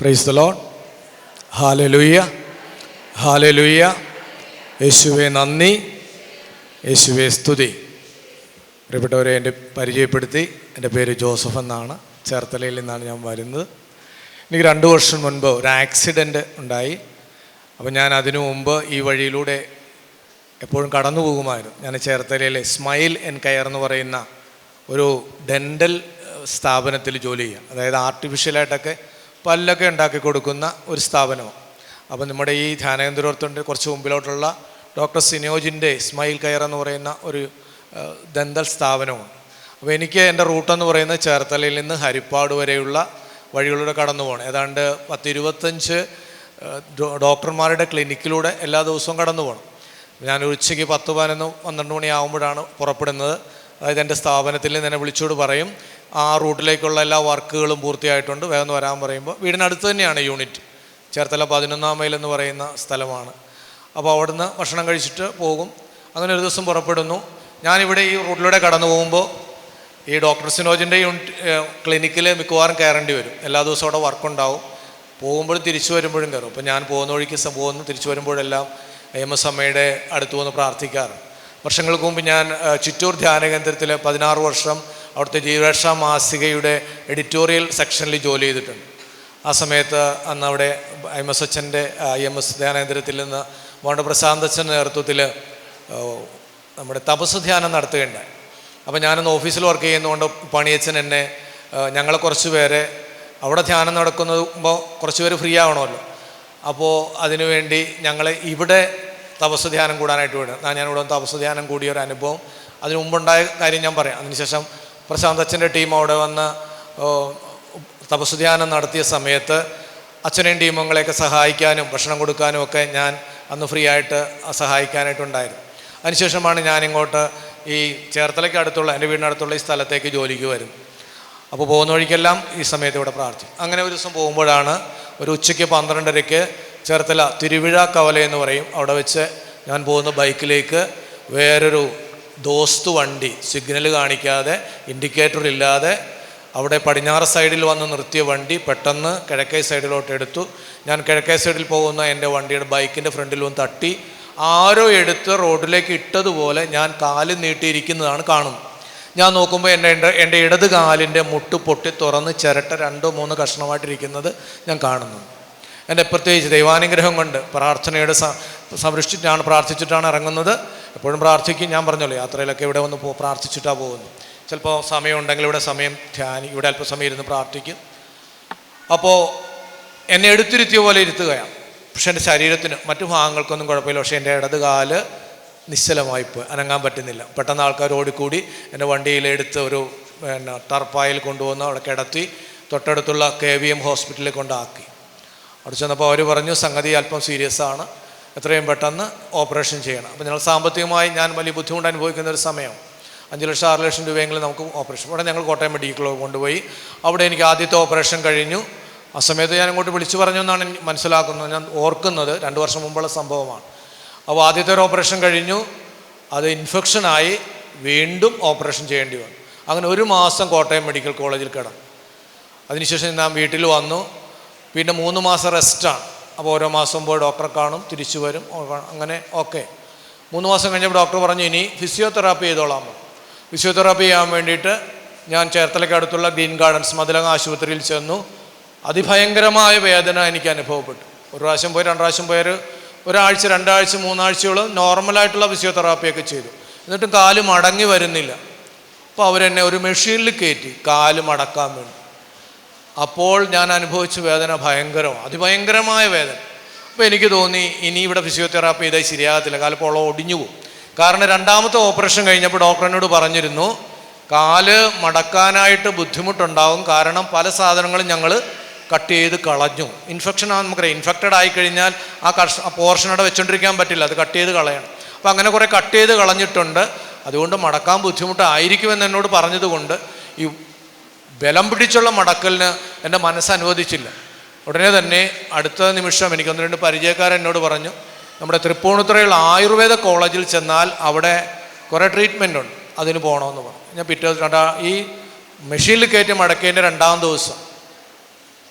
Praise the loan ഹാലലുയ്യ ഹാലലുയ്യ യേശുവെ നന്ദി. യേശുവെ സ്തുതി. പ്രിയപ്പെട്ടവരെ എന്റെ പരിചയപ്പെടുത്തി. എന്റെ പേര് ജോസഫ് എന്നാണ്. ചേർത്തലയിൽ നിന്നാണ് ഞാൻ വരുന്നത്. എനിക്ക് രണ്ട് വർഷം മുൻപ് ഒരു ആക്സിഡന്റ് ഉണ്ടായി. അപ്പോൾ ഞാൻ അതിനു മുമ്പ് ഈ വഴിയിലൂടെ എപ്പോഴും കടന്നു പോകുമായിരുന്നു. ഞാൻ ചേർത്തലയിലെ സ്മൈൽ എൻ കെയർ എന്ന് പറയുന്ന ഒരു ഡെന്റൽ സ്ഥാപനത്തിൽ ജോലി ചെയ്യുക. അതായത് ആർട്ടിഫിഷ്യലായിട്ടൊക്കെ പല്ലൊക്കെ ഉണ്ടാക്കി കൊടുക്കുന്ന ഒരു സ്ഥാപനമാണ് അപ്പോൾ നമ്മുടെ ഈ ധ്യാനകേന്ദ്രത്തിന്റെ കുറച്ച് മുമ്പിലോട്ടുള്ള ഡോക്ടർ സിനോജിന്റെ സ്മൈൽ കെയർ എന്ന് പറയുന്ന ഒരു ദന്തൽ സ്ഥാപനമാണ് അപ്പോൾ എനിക്ക് എന്റെ റൂട്ടെന്ന് പറയുന്നത് ചേർത്തലയിൽ നിന്ന് ഹരിപ്പാട് വരെയുള്ള വഴികളിലൂടെ കടന്നു പോകണം. ഏതാണ്ട് പത്തിരുപത്തഞ്ച് ഡോക്ടർമാരുടെ ക്ലിനിക്കിലൂടെ എല്ലാ ദിവസവും കടന്നു പോകണം. ഞാൻ ഉച്ചയ്ക്ക് പത്ത് പതിനൊന്ന് പന്ത്രണ്ട് മണിയാകുമ്പോഴാണ് പുറപ്പെടുന്നത്. അതായത് എന്റെ സ്ഥാപനത്തിൽ നിന്ന് എന്നെ വിളിച്ചോട് പറയും ആ റൂട്ടിലേക്കുള്ള എല്ലാ വർക്കുകളും പൂർത്തിയായിട്ടുണ്ട്. വേഗം വരാൻ പറയുമ്പോൾ വീടിനടുത്ത് തന്നെയാണ് യൂണിറ്റ്. ചേർത്തല പതിനൊന്നാം മൈൽ എന്ന് പറയുന്ന സ്ഥലമാണ്. അപ്പോൾ അവിടുന്ന് ഭക്ഷണം കഴിച്ചിട്ട് പോകും. അങ്ങനെ ഒരു ദിവസം പുറപ്പെടുന്നു. ഞാനിവിടെ ഈ റൂട്ടിലൂടെ കടന്നു പോകുമ്പോൾ ഈ ഡോക്ടർ സിനോജിന്റെ യൂണിറ്റ് ക്ലിനിക്കിൽ മിക്കവാറും കയറേണ്ടി വരും. എല്ലാ ദിവസവും അവിടെ വർക്കുണ്ടാവും. പോകുമ്പോഴും തിരിച്ചു വരുമ്പോഴും കയറും. അപ്പോൾ ഞാൻ പോകുന്ന വഴിക്ക് പോകുന്നു. തിരിച്ചു വരുമ്പോഴെല്ലാം എം എസ് അമ്മയുടെ അടുത്ത് വന്ന് പ്രാർത്ഥിക്കാറ്. വർഷങ്ങൾക്ക് മുമ്പ് ഞാൻ ചിറ്റൂർ ധ്യാന കേന്ദ്രത്തിൽ പതിനാറ് വർഷം അവിടുത്തെ ജീവരക്ഷ മാസികയുടെ എഡിറ്റോറിയൽ സെക്ഷനിൽ ജോലി ചെയ്തിട്ടുണ്ട്. ആ സമയത്ത് അന്ന് അവിടെ എം എസ് അച്ഛന്റെ ഐ എം എസ് ധ്യാനേന്ദ്രത്തിൽ നിന്ന് മോണ്ട പ്രശാന്ത് അച്ഛന്റെ നേതൃത്വത്തിൽ നമ്മുടെ തപസ് ധ്യാനം നടത്തുകയുണ്ടായി. അപ്പോൾ ഞാനന്ന് ഓഫീസിൽ വർക്ക് ചെയ്യുന്നതുകൊണ്ട് പണിയച്ചൻ എന്നെ ഞങ്ങളെ കുറച്ച് പേരെ അവിടെ ധ്യാനം നടക്കുമ്പോൾ കുറച്ച് പേര് ഫ്രീ ആവണമല്ലോ. അപ്പോൾ അതിനുവേണ്ടി ഞങ്ങൾ ഇവിടെ തപസ് ധ്യാനം കൂടാനായിട്ട് വിടും ഞാൻ ഇവിടെ തപസ് ധ്യാനം കൂടിയ ഒരു അനുഭവം. അതിനു മുമ്പുണ്ടായ കാര്യം ഞാൻ പറയാം. അതിനുശേഷം പ്രശാന്ത് അച്ഛന്റെ ടീം അവിടെ വന്ന് ഓ, തപസ് നടത്തിയ സമയത്ത് അച്ഛനെയും ടീമുകളെയൊക്കെ സഹായിക്കാനും ഭക്ഷണം കൊടുക്കാനും ഒക്കെ ഞാൻ അന്ന് ഫ്രീ ആയിട്ട് സഹായിക്കാനായിട്ടുണ്ടായിരുന്നു. അതിനുശേഷമാണ് ഞാനിങ്ങോട്ട് ഈ ചേർത്തലയ്ക്ക് അടുത്തുള്ള എന്റെ വീടിനടുത്തുള്ള ഈ സ്ഥലത്തേക്ക് ജോലിക്ക് വരും. അപ്പോൾ പോകുന്ന വഴിക്കെല്ലാം ഈ സമയത്ത് ഇവിടെ പ്രാർത്ഥിക്കും. അങ്ങനെ ഒരു ദിവസം പോകുമ്പോഴാണ് ഒരു ഉച്ചയ്ക്ക് പന്ത്രണ്ടരയ്ക്ക് ചേർത്തല തിരുവിഴ കവല എന്ന് പറയും. അവിടെ വെച്ച് ഞാൻ പോകുന്ന ബൈക്കിലേക്ക് വേറൊരു ദോസ്ത് വണ്ടി സിഗ്നൽ കാണിക്കാതെ ഇൻഡിക്കേറ്റർ ഇല്ലാതെ അവിടെ പടിഞ്ഞാറ് സൈഡിൽ വന്ന് നിർത്തിയ വണ്ടി പെട്ടെന്ന് കിഴക്കേ സൈഡിലോട്ട് എടുത്തു. ഞാൻ കിഴക്കേ സൈഡിൽ പോകുന്ന എന്റെ വണ്ടിയുടെ ബൈക്കിന്റെ ഫ്രണ്ടിൽ വന്ന് തട്ടി ആരോ എടുത്ത് റോഡിലേക്ക് ഇട്ടതുപോലെ ഞാൻ കാൽ നീട്ടിയിരിക്കുന്നതാണ് കാണുന്നത്. ഞാൻ നോക്കുമ്പോൾ എന്റെ എന്റെ എന്റെ ഇടത് കാലിന്റെ മുട്ട് പൊട്ടി തുറന്ന് ചിരട്ട രണ്ടോ മൂന്ന് കഷ്ണമായിട്ടിരിക്കുന്നത് ഞാൻ കാണുന്നു. എന്റെ പ്രത്യേകിച്ച് ദൈവാനുഗ്രഹം കൊണ്ട് പ്രാർത്ഥനയുടെ സംരക്ഷിച്ചിട്ടാണ് പ്രാർത്ഥിച്ചിട്ടാണ് ഇറങ്ങുന്നത്. എപ്പോഴും പ്രാർത്ഥിക്കും. ഞാൻ പറഞ്ഞല്ലോ യാത്രയിലൊക്കെ ഇവിടെ വന്ന് പോ പ്രാർത്ഥിച്ചിട്ടാണ് പോകുന്നത്. ചിലപ്പോൾ സമയമുണ്ടെങ്കിൽ ഇവിടെ സമയം ധ്യാനി ഇവിടെ അല്പസമയം ഇരുന്ന് പ്രാർത്ഥിക്കും. അപ്പോൾ എന്നെ എടുത്തിരുത്തിയ പോലെ ഇരുത്തുകയാണ്. പക്ഷെ എന്റെ ശരീരത്തിന് മറ്റു ഭാഗങ്ങൾക്കൊന്നും കുഴപ്പമില്ല. പക്ഷേ എന്റെ ഇടത് കാൽ നിശ്ചലമായിപ്പോയി അനങ്ങാൻ പറ്റുന്നില്ല. പെട്ടെന്ന് ആൾക്കാർ ഓടിക്കൂടി എന്റെ വണ്ടിയിലെടുത്ത് ഒരു പിന്നെ ടർപ്പായിൽ കൊണ്ടുവന്ന് അവിടെ കിടത്തി തൊട്ടടുത്തുള്ള കെ വി എം ഹോസ്പിറ്റലിൽ കൊണ്ടാക്കി. അവിടെ ചെന്നപ്പോൾ അവർ പറഞ്ഞു സംഗതി അല്പം സീരിയസ് ആണ്. എത്രയും പെട്ടെന്ന് ഓപ്പറേഷൻ ചെയ്യണം. അപ്പോൾ ഞങ്ങൾ സാമ്പത്തികമായി ഞാൻ വലിയ ബുദ്ധിമുട്ട് അനുഭവിക്കുന്ന ഒരു സമയം. അഞ്ച് ലക്ഷം ആറ് ലക്ഷം രൂപയെങ്കിലും നമുക്ക് ഓപ്പറേഷൻ. ഉടനെ ഞങ്ങൾ കോട്ടയം മെഡിക്കൽ കൊണ്ടുപോയി. അവിടെ എനിക്ക് ആദ്യത്തെ ഓപ്പറേഷൻ കഴിഞ്ഞു. ആ സമയത്ത് ഞാൻ അങ്ങോട്ട് വിളിച്ചു പറഞ്ഞു എന്നാണ് മനസ്സിലാക്കുന്നത്. ഞാൻ ഓർക്കുന്നത് രണ്ട് വർഷം മുമ്പുള്ള സംഭവമാണ്. അപ്പോൾ ആദ്യത്തെ ഒരു ഓപ്പറേഷൻ കഴിഞ്ഞു. അത് ഇൻഫെക്ഷനായി വീണ്ടും ഓപ്പറേഷൻ ചെയ്യേണ്ടി വന്നു. അങ്ങനെ ഒരു മാസം കോട്ടയം മെഡിക്കൽ കോളേജിൽ കിടന്നു. അതിനുശേഷം ഞാൻ വീട്ടിൽ വന്നു. പിന്നെ മൂന്ന് മാസം റെസ്റ്റാണ്. അപ്പോൾ ഓരോ മാസം പോയി ഡോക്ടറെ കാണും തിരിച്ചു വരും അങ്ങനെ ഓക്കെ. മൂന്ന് മാസം കഴിഞ്ഞപ്പോൾ ഡോക്ടർ പറഞ്ഞു ഇനി ഫിസിയോതെറാപ്പി ചെയ്തോളാം. ഫിസിയോതെറാപ്പി ചെയ്യാൻ വേണ്ടിയിട്ട് ഞാൻ ചേർത്തലയ്ക്ക് അടുത്തുള്ള ഗ്രീൻ ഗാർഡൻസ് മതിലങ്ങ ആശുപത്രിയിൽ ചെന്നു. അതിഭയങ്കരമായ വേദന എനിക്ക് അനുഭവപ്പെട്ടു. ഒരു പ്രാവശ്യം പോയി രണ്ട് പ്രാവശ്യം പോയൊരു ഒരാഴ്ച രണ്ടാഴ്ച മൂന്നാഴ്ചയോളം നോർമലായിട്ടുള്ള ഫിസിയോതെറാപ്പിയൊക്കെ ചെയ്തു. എന്നിട്ടും കാൽ മടങ്ങി വരുന്നില്ല. അപ്പോൾ അവരെന്നെ ഒരു മെഷീനിൽ കയറ്റി കാൽ മടക്കാൻ വേണ്ടി. അപ്പോൾ ഞാൻ അനുഭവിച്ച വേദന ഭയങ്കരമാണ്. അതിഭയങ്കരമായ വേദന. അപ്പോൾ എനിക്ക് തോന്നി ഇനി ഇവിടെ ഫിസിയോതെറാപ്പി ചെയ്താൽ ശരിയാകത്തില്ല. കാലപ്പോളം ഒടിഞ്ഞു പോകും. കാരണം രണ്ടാമത്തെ ഓപ്പറേഷൻ കഴിഞ്ഞപ്പോൾ ഡോക്ടറിനോട് പറഞ്ഞിരുന്നു കാൽ മടക്കാനായിട്ട് ബുദ്ധിമുട്ടുണ്ടാവും. കാരണം പല സാധനങ്ങളും ഞങ്ങൾ കട്ട് ചെയ്ത് കളഞ്ഞു. ഇൻഫെക്ഷൻ ആ നമുക്കറിയാം ഇൻഫെക്റ്റഡ് ആയി കഴിഞ്ഞാൽ ആ കർഷ അവിടെ വെച്ചോണ്ടിരിക്കാൻ പറ്റില്ല. അത് കട്ട് ചെയ്ത് കളയണം. അപ്പോൾ അങ്ങനെ കുറേ കട്ട് ചെയ്ത് കളഞ്ഞിട്ടുണ്ട്. അതുകൊണ്ട് മടക്കാൻ ബുദ്ധിമുട്ടായിരിക്കുമെന്ന് എന്നോട് പറഞ്ഞതുകൊണ്ട് ഈ ബലം പിടിച്ചുള്ള മടക്കലിന് എന്റെ മനസ്സ് അനുവദിച്ചില്ല. ഉടനെ തന്നെ അടുത്ത നിമിഷം എനിക്ക് ഒന്ന് രണ്ട് പരിചയക്കാരൻ എന്നോട് പറഞ്ഞു നമ്മുടെ തൃപ്പൂണിത്തുറയുള്ള ആയുർവേദ കോളേജിൽ ചെന്നാൽ അവിടെ കുറേ ട്രീറ്റ്മെന്റ് ഉണ്ട്. അതിന് പോകണമെന്ന് പറഞ്ഞു. ഞാൻ പിറ്റേ രണ്ടാ ഈ മെഷീനിൽ കയറ്റി മടക്കേന്റെ രണ്ടാം ദിവസം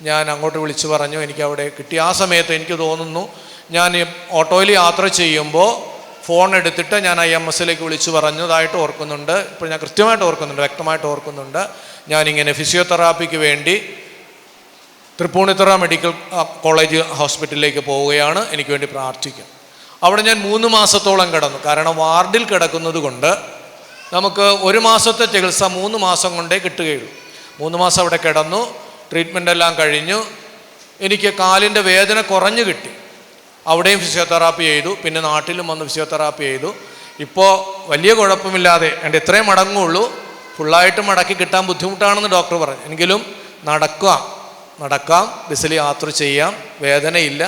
ഞാൻ അങ്ങോട്ട് വിളിച്ചു പറഞ്ഞു എനിക്ക് അവിടെ കിട്ടി ആ സമയത്ത് എനിക്ക് തോന്നുന്നു ഞാൻ ഓട്ടോയിൽ യാത്ര ചെയ്യുമ്പോൾ ഫോൺ എടുത്തിട്ട് ഞാൻ ഐ എം എസിലേക്ക് വിളിച്ചു പറഞ്ഞതായിട്ട് ഓർക്കുന്നുണ്ട്. ഇപ്പോൾ ഞാൻ കൃത്യമായിട്ട് ഓർക്കുന്നുണ്ട് വ്യക്തമായിട്ട് ഓർക്കുന്നുണ്ട്. ഞാനിങ്ങനെ ഫിസിയോതെറാപ്പിക്ക് വേണ്ടി തൃപ്പൂണിത്തറ മെഡിക്കൽ കോളേജ് ഹോസ്പിറ്റലിലേക്ക് പോവുകയാണ്. എനിക്ക് വേണ്ടി പ്രാർത്ഥിക്കും അവിടെ ഞാൻ മൂന്ന് മാസത്തോളം കിടന്നു. കാരണം വാർഡിൽ കിടക്കുന്നത് കൊണ്ട് നമുക്ക് ഒരു മാസത്തെ ചികിത്സ മൂന്ന് മാസം കൊണ്ടേ കിട്ടുകയുള്ളൂ. മൂന്ന് മാസം അവിടെ കിടന്നു ട്രീറ്റ്മെന്റ് എല്ലാം കഴിഞ്ഞു. എനിക്ക് കാലിന്റെ വേദന കുറഞ്ഞു കിട്ടി. അവിടെയും ഫിസിയോതെറാപ്പി ചെയ്തു പിന്നെ നാട്ടിലും വന്ന് ഫിസിയോതെറാപ്പി ചെയ്തു. ഇപ്പോൾ വലിയ കുഴപ്പമില്ലാതെ എന്റെ ഇത്രയും മടങ്ങുള്ളൂ ഫുള്ളായിട്ട് മടക്കി കിട്ടാൻ ബുദ്ധിമുട്ടാണെന്ന് ഡോക്ടർ പറഞ്ഞു. എങ്കിലും നടക്കാം നടക്കാം ബസ്സിൽ യാത്ര ചെയ്യാം വേദനയില്ല.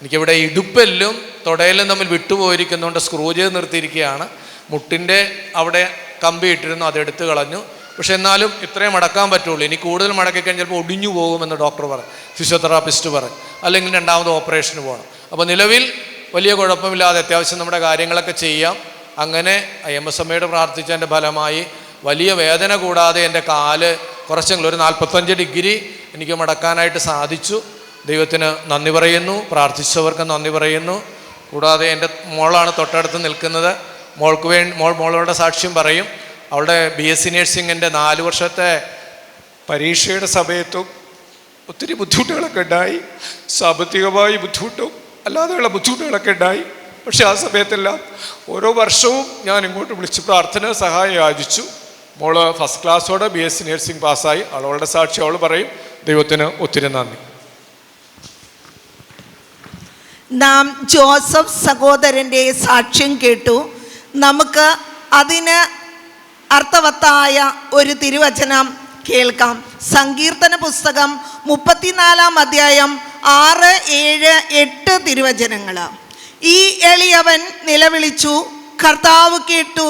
എനിക്കിവിടെ ഇടുപ്പെല്ലും തുടയിലും തമ്മിൽ വിട്ടുപോയിരിക്കുന്നതുകൊണ്ട് സ്ക്രൂ ചെയ്ത് നിർത്തിയിരിക്കുകയാണ്. മുട്ടിന്റെ അവിടെ കമ്പി ഇട്ടിരുന്നു അതെടുത്ത് കളഞ്ഞു. പക്ഷെ എന്നാലും ഇത്രയും മടക്കാൻ പറ്റുള്ളൂ. ഇനി കൂടുതൽ മടക്കിക്കഴിഞ്ഞാൽ ചിലപ്പോൾ ഒടിഞ്ഞു പോകുമെന്ന് ഡോക്ടർ പറയും ഫിസിയോതെറാപ്പിസ്റ്റ് പറയും അല്ലെങ്കിൽ രണ്ടാമത് ഓപ്പറേഷന് പോകണം. അപ്പോൾ നിലവിൽ വലിയ കുഴപ്പമില്ലാതെ അത്യാവശ്യം നമ്മുടെ കാര്യങ്ങളൊക്കെ ചെയ്യാം. അങ്ങനെ എം എസ് എമ്മയോട് പ്രാർത്ഥിച്ചതിന്റെ ഫലമായി വലിയ വേദന കൂടാതെ എന്റെ കാൽ കുറച്ചെങ്കിലും ഒരു നാൽപ്പത്തഞ്ച് ഡിഗ്രി എനിക്ക് മടക്കാനായിട്ട് സാധിച്ചു. ദൈവത്തിന് നന്ദി പറയുന്നു. പ്രാർത്ഥിച്ചവർക്ക് നന്ദി പറയുന്നു. കൂടാതെ എന്റെ മോളാണ് തൊട്ടടുത്ത് നിൽക്കുന്നത്. മോൾക്ക് വേണ്ടി മോൾ മോളുടെ സാക്ഷ്യം പറയും. അവളുടെ ബി എസ് സി നഴ്സിംഗിന്റെ നാല് വർഷത്തെ പരീക്ഷയുടെ സമയത്തും ഒത്തിരി ബുദ്ധിമുട്ടുകളൊക്കെ ഉണ്ടായി. സാമ്പത്തികമായി ബുദ്ധിമുട്ടും അല്ലാതെയുള്ള ബുദ്ധിമുട്ടുകളൊക്കെ ഉണ്ടായി. പക്ഷെ ആ സമയത്തെല്ലാം ഓരോ വർഷവും ഞാൻ ഇങ്ങോട്ട് വിളിച്ച് പ്രാർത്ഥന സഹായം യാചിച്ചു മോൾ ഫസ്റ്റ് ക്ലാസ്സോടെ ബി എസ് സി നഴ്സിംഗ് പാസ്സായി അവളുടെ സാക്ഷി അവൾ പറയും ദൈവത്തിന് ഒത്തിരി നന്ദി. നാം ജോസഫ് സഹോദരന്റെ സാക്ഷ്യം കേട്ടു. നമുക്ക് അതിന് അർത്ഥവത്തായ ഒരു തിരുവചനം കേൾക്കാം. സങ്കീർത്തന പുസ്തകം മുപ്പത്തിനാലാം അധ്യായം ആറ് ഏഴ് എട്ട് തിരുവചനങ്ങൾ. ഈ എളിയവൻ നിലവിളിച്ചു കർത്താവ് കേട്ടു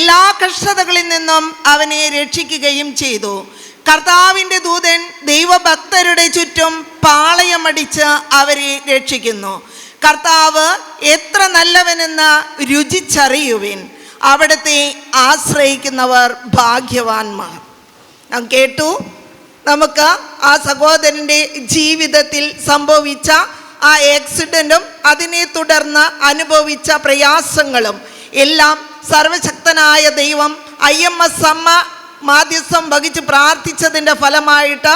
എല്ലാ കഷ്ടതകളിൽ നിന്നും അവനെ രക്ഷിക്കുകയും ചെയ്തു. കർത്താവിന്റെ ദൂതൻ ദൈവഭക്തരുടെ ചുറ്റും പാളയമടിച്ച് അവരെ രക്ഷിക്കുന്നു. കർത്താവ് എത്ര നല്ലവനെന്ന് രുചിച്ചറിയുവിൻ. അവിടുത്തെ ആശ്രയിക്കുന്നവർ ഭാഗ്യവാന്മാർ. നാം കേട്ടു നമുക്ക് ആ സഹോദരന്റെ ജീവിതത്തിൽ സംഭവിച്ച ആ ആക്സിഡന്റും അതിനെ തുടർന്ന് അനുഭവിച്ച പ്രയാസങ്ങളും എല്ലാം സർവശക്തനായ ദൈവം ഐ എം എസ് അമ്മ മാധ്യസ്ഥം വഹിച്ച് പ്രാർത്ഥിച്ചതിന്റെ ഫലമായിട്ട്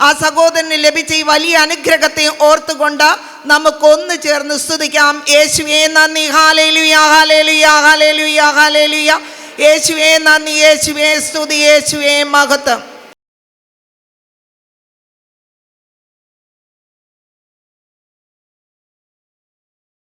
ആ സഹോദരന് ലഭിച്ച ഈ വലിയ അനുഗ്രഹത്തെ ഓർത്തുകൊണ്ട് നമുക്കൊന്ന് ചേർന്ന് സ്തുതിക്കാം. യേശുവേ നന്ദി. ഹാലേലുയാ യേശുവേ നന്ദി. യേശുവേ സ്തുതി. യേശുവേ മഹത്വം.